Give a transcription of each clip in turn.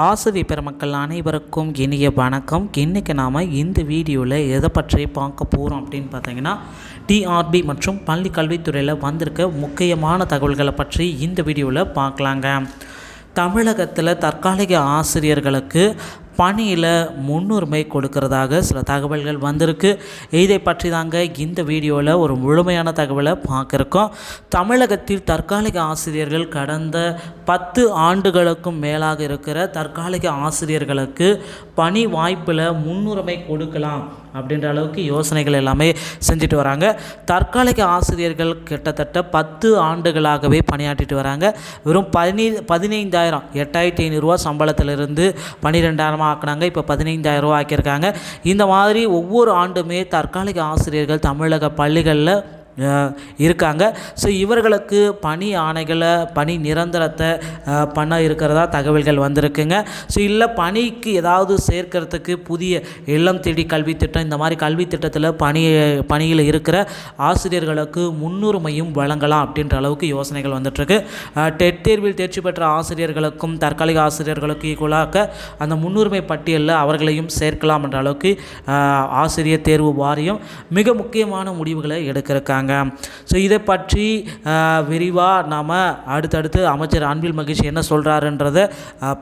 ஆசிரியர் பெருமக்கள் அனைவருக்கும் இனிய வணக்கம். இன்றைக்கி நாம் இந்த வீடியோவில் எதை பற்றி பார்க்க போகிறோம் அப்படின்னு பார்த்தீங்கன்னா டிஆர்பி மற்றும் பள்ளி கல்வித்துறையில் வந்திருக்க முக்கியமான தகவல்களை பற்றி இந்த வீடியோவில் பார்க்கலாங்க. தமிழகத்தில் தற்காலிக ஆசிரியர்களுக்கு பணியில் முன்னுரிமை கொடுக்கறதாக சில தகவல்கள் வந்திருக்கு. இதை பற்றி தாங்க இந்த வீடியோவில் ஒரு முழுமையான தகவலை பார்க்குறோம். தமிழகத்தில் தற்காலிக ஆசிரியர்கள் கடந்த பத்து ஆண்டுகளுக்கும் மேலாக இருக்கிற தற்காலிக ஆசிரியர்களுக்கு பணி வாய்ப்பில் முன்னுரிமை கொடுக்கலாம் அப்படின்ற அளவுக்கு யோசனைகள் எல்லாமே செஞ்சுட்டு வராங்க. தற்காலிக ஆசிரியர்கள் கிட்டத்தட்ட பத்து ஆண்டுகளாகவே பணியாற்றிட்டு வராங்க. வெறும் பதினி பதினைந்தாயிரம் எட்டாயிரத்தி ஐநூறுரூவா சம்பளத்திலிருந்து பன்னிரெண்டாயிரமாக ஆக்குனாங்க இப்போ ரூபா ஆக்கியிருக்காங்க. இந்த மாதிரி ஒவ்வொரு ஆண்டுமே தற்காலிக ஆசிரியர்கள் தமிழக பள்ளிகளில் இருக்காங்க. ஸோ இவர்களுக்கு பணி ஆணைகளை பணி நிரந்தரத்தை பண்ண இருக்கிறதா தகவல்கள் வந்திருக்குங்க. ஸோ இல்லை பணிக்கு ஏதாவது சேர்க்கறதுக்கு புதிய இல்லம் தேடி கல்வி திட்டம் இந்த மாதிரி கல்வி திட்டத்தில் பணி பணியில் இருக்கிற ஆசிரியர்களுக்கு முன்னுரிமையும் வழங்கலாம் அப்படின்ற அளவுக்கு யோசனைகள் வந்துட்டுருக்கு. டெட் தேர்வில் தேர்ச்சி பெற்ற ஆசிரியர்களுக்கும் தற்காலிக ஆசிரியர்களுக்கும் ஈக்குவலாக அந்த முன்னுரிமை பட்டியலில் அவர்களையும் சேர்க்கலாம் என்ற அளவுக்கு ஆசிரியர் தேர்வு வாரியம் மிக முக்கியமான முடிவுகளை எடுக்கிறக்காங்க சொல்கிறாங்க ஸோ இதை பற்றி விரிவாக நாம் அடுத்தடுத்து அமைச்சர் அன்பில் மகிழ்ச்சி என்ன சொல்கிறாருன்றதை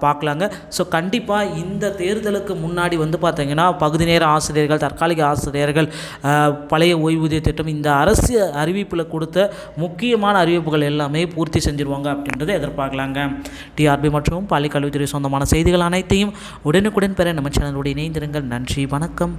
பார்க்கலாங்க. ஸோ கண்டிப்பாக இந்த தேர்தலுக்கு முன்னாடி வந்து பார்த்தீங்கன்னா பகுதி நேர ஆசிரியர்கள் தற்காலிக ஆசிரியர்கள் பழைய ஓய்வூதிய திட்டம் இந்த அரசு அறிவிப்பில் கொடுத்த முக்கியமான அறிவிப்புகள் எல்லாமே பூர்த்தி செஞ்சுருவாங்க அப்படின்றத எதிர்பார்க்கலாங்க. டிஆர்பி மற்றும் பள்ளிக்கல்வித்துறை சொந்தமான செய்திகள் அனைத்தையும் உடனுக்குடன் பெற நம்ம சேனலோடு இணைந்திருங்கள். நன்றி வணக்கம்.